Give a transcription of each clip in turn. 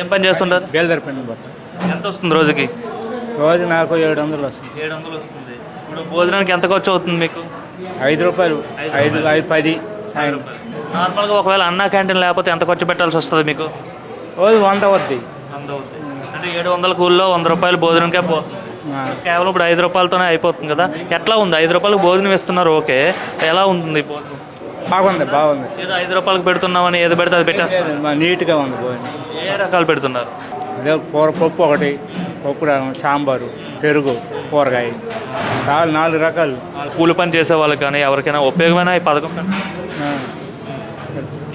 ఏం పని చేస్తుంటారు? బేల్దారి పని ఎంత వస్తుంది రోజుకి? రోజు నాకు ఏడు వందలు వస్తుంది. ఏడు వందలు వస్తుంది. ఇప్పుడు భోజనానికి ఎంత ఖర్చు అవుతుంది మీకు? ఐదు రూపాయలు. ఐదు ఐదు పది. సాయం నార్మల్గా ఒకవేళ అన్నా క్యాంటీన్ లేకపోతే ఎంత ఖర్చు పెట్టాల్సి వస్తుంది మీకు? రోజు వంద వద్ది వంద అంటే ఏడు వందల కూల్లో వంద రూపాయలు భోజనంకే పోతుంది కేవలం ఇప్పుడు ఐదు రూపాయలతోనే అయిపోతుంది కదా. ఎట్లా ఉంది? ఐదు రూపాయలకు భోజనం ఇస్తున్నారు ఓకే. ఎలా ఉంటుంది బాగుంది బాగుంది. ఏదో ఐదు రూపాయలకు పెడుతున్నామని ఏది పెడితే అది పెట్టేస్తారు మా నీట్గా ఉంది భోజనం. ఏ రకాలు పెడుతున్నారు? ఇదే కూర పప్పు ఒకటి పప్పు సాంబారు పెరుగు కూరగాయ. చాలా నాలుగు రకాలు. కూలి పని చేసే వాళ్ళకి కానీ ఎవరికైనా ఉపయోగమైన ఈ పథకం.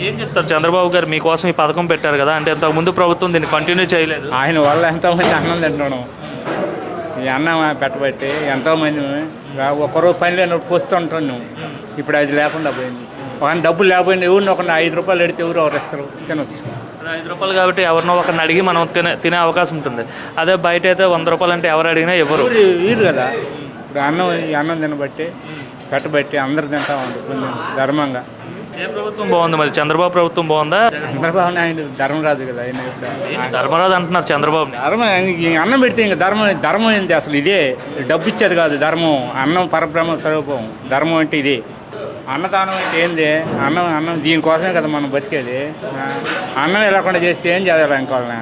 ఏం చెప్తారు? చంద్రబాబు గారు మీకోసం ఈ పథకం పెట్టారు కదా అంటే ఇంతకు ముందు ప్రభుత్వం దీన్ని కంటిన్యూ చేయలేదు. ఆయన వల్ల ఎంతోమంది అన్నం తింటున్నాం. ఈ అన్నం పెట్టబట్టి ఎంతోమంది ఒకరోజు పని లేనప్పుడు పోస్తుంటున్నాం ఇప్పుడు అది లేకుండా పోయింది. ఒక డబ్బులు లేకపోయింది ఎవరిని ఒక ఐదు రూపాయలు ఎడితే ఎవరు ఎవరు ఇస్తారు తినొచ్చు ఐదు రూపాయలు కాబట్టి ఎవరినో ఒకరిని అడిగి మనం తినే తినే అవకాశం ఉంటుంది. అదే బయట అయితే వంద రూపాయలు అంటే ఎవరు అడిగినా ఎవరు. వీరు కదా. ఇప్పుడు అన్నం ఈ అన్నం తినబట్టి పెట్టబట్టి అందరు తింటా కొంచెం ధర్మంగా. ఏ ప్రభుత్వం బాగుంది మరి? చంద్రబాబు ప్రభుత్వం బాగుందా? చంద్రబాబు నాయుడు ధర్మరాజు కదా ఆయన ఇప్పుడు ధర్మరాజు అంటున్నారు చంద్రబాబుని? ధర్మం అన్నం పెడితే ఇంకా ధర్మం ధర్మం ఏంటి అసలు? ఇదే డబ్బు ఇచ్చేది కాదు ధర్మం. అన్నం పరబ్రహ్మ స్వరూపం. ధర్మం అంటే ఇదే. అన్నదానం అంటే ఏంది? అన్నం అన్నం దీనికోసమే కదా మనం బతికేది. అన్నం లేకుండా చేస్తే ఏం చేయాలి ఇంకోళ్ళని